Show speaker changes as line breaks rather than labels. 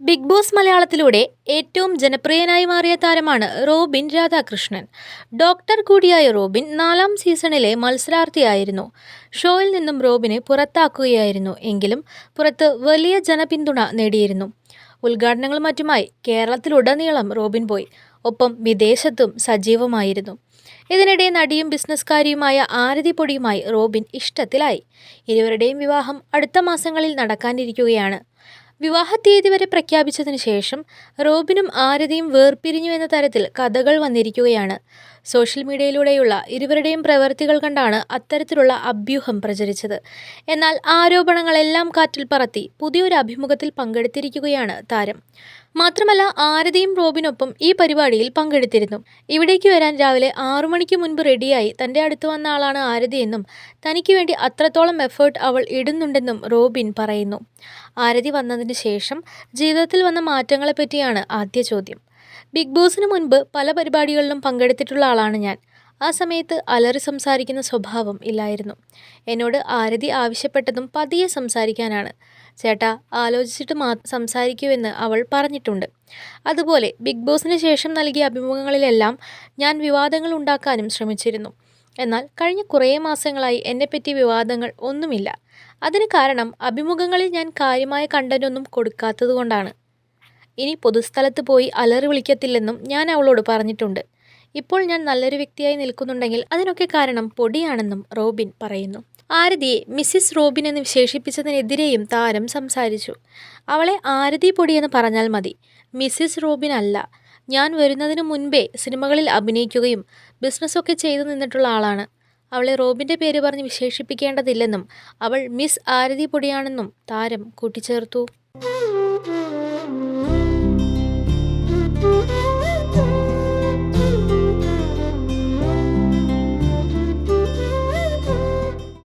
Big boss മലയാളത്തിലൂടെ ഏറ്റവും ജനപ്രിയനായി മാറിയ താരമാണ് റോബിൻ രാധാകൃഷ്ണൻ. ഡോക്ടർ കൂടിയായ റോബിൻ നാലാം സീസണിലെ മത്സരാർത്ഥിയായിരുന്നു. ഷോയിൽ നിന്നും റോബിനെ പുറത്താക്കുകയായിരുന്നു. എങ്കിലും പുറത്ത് വലിയ ജനപിന്തുണ നേടിയിരുന്നു. ഉദ്ഘാടനങ്ങളും മറ്റുമായി കേരളത്തിലുടനീളം റോബിൻ പോയി. ഒപ്പം വിദേശത്തും സജീവമായിരുന്നു. ഇതിനിടെ നടിയും ബിസിനസ്സുകാരിയുമായ ആരതി പൊടിയുമായി റോബിൻ ഇഷ്ടത്തിലായി. ഇരുവരുടെയും വിവാഹം അടുത്ത മാസങ്ങളിൽ നടക്കാനിരിക്കുകയാണ്. വിവാഹ തീയതി വരെ പ്രഖ്യാപിച്ചതിന് ശേഷം റോബിനും ആരതിയും വേർപിരിഞ്ഞു എന്ന തരത്തിൽ കഥകൾ വന്നിരിക്കുകയാണ്. സോഷ്യൽ മീഡിയയിലൂടെയുള്ള ഇരുവരുടെയും പ്രവൃത്തികൾ കണ്ടാണ് അത്തരത്തിലുള്ള അഭ്യൂഹം പ്രചരിച്ചത്. എന്നാൽ ആരോപണങ്ങളെല്ലാം കാറ്റിൽ പറത്തി പുതിയൊരു അഭിമുഖത്തിൽ പങ്കെടുത്തിരിക്കുകയാണ് താരം. മാത്രമല്ല ആരതിയും റോബിനൊപ്പം ഈ പരിപാടിയിൽ പങ്കെടുത്തിരുന്നു. ഇവിടേക്ക് വരാൻ രാവിലെ ആറു മണിക്ക് മുൻപ് റെഡിയായി തന്റെ അടുത്ത് വന്ന ആളാണ് ആരതിയെന്നും തനിക്ക് വേണ്ടി അത്രത്തോളം എഫേർട്ട് അവൾ ഇടുന്നുണ്ടെന്നും റോബിൻ പറയുന്നു. ആരതി വന്നതിന് ശേഷം ജീവിതത്തിൽ വന്ന മാറ്റങ്ങളെപ്പറ്റിയാണ് ആദ്യ ചോദ്യം. ബിഗ് ബോസിന് മുൻപ് പല പരിപാടികളിലും പങ്കെടുത്തിട്ടുള്ള ആളാണ് ഞാൻ. ആ സമയത്ത് അലറി സംസാരിക്കുന്ന സ്വഭാവം ഇല്ലായിരുന്നു. എന്നോട് ആരതി ആവശ്യപ്പെട്ടതും പതിയെ സംസാരിക്കാനാണ്. ചേട്ടാ ആലോചിച്ചിട്ട് മാ സംസാരിക്കുമെന്ന് അവൾ പറഞ്ഞിട്ടുണ്ട്. അതുപോലെ ബിഗ് ബോസിന് ശേഷം നൽകിയ അഭിമുഖങ്ങളിലെല്ലാം ഞാൻ വിവാദങ്ങൾ ഉണ്ടാക്കാനും ശ്രമിച്ചിരുന്നു. എന്നാൽ കഴിഞ്ഞ കുറേ മാസങ്ങളായി എന്നെപ്പറ്റി വിവാദങ്ങൾ ഒന്നുമില്ല. അതിന് കാരണം അഭിമുഖങ്ങളിൽ ഞാൻ കാര്യമായ കണ്ടന്റൊന്നും കൊടുക്കാത്തതുകൊണ്ടാണ്. ഇനി പൊതുസ്ഥലത്ത് പോയി അലറി വിളിക്കത്തില്ലെന്നും ഞാൻ അവളോട് പറഞ്ഞിട്ടുണ്ട്. ഇപ്പോൾ ഞാൻ നല്ലൊരു വ്യക്തിയായി നിൽക്കുന്നുണ്ടെങ്കിൽ അതിനൊക്കെ കാരണം പൊടിയാണെന്നും റോബിൻ പറയുന്നു. ആരതിയെ മിസ്സിസ് റോബിൻ എന്ന് വിശേഷിപ്പിച്ചതിനെതിരെയും താരം സംസാരിച്ചു. അവളെ ആരതി പൊടിയെന്ന് പറഞ്ഞാൽ മതി. മിസ്സിസ് റോബിൻ അല്ല. ഞാൻ വരുന്നതിന് മുൻപേ സിനിമകളിൽ അഭിനയിക്കുകയും ബിസിനസ്സൊക്കെ ചെയ്തു നിന്നിട്ടുള്ള ആളാണ്. അവളെ റോബിന്റെ പേര് പറഞ്ഞ് വിശേഷിപ്പിക്കേണ്ടതില്ലെന്നും അവൾ മിസ് ആരതി പൊടിയാണെന്നും താരം കൂട്ടിച്ചേർത്തു.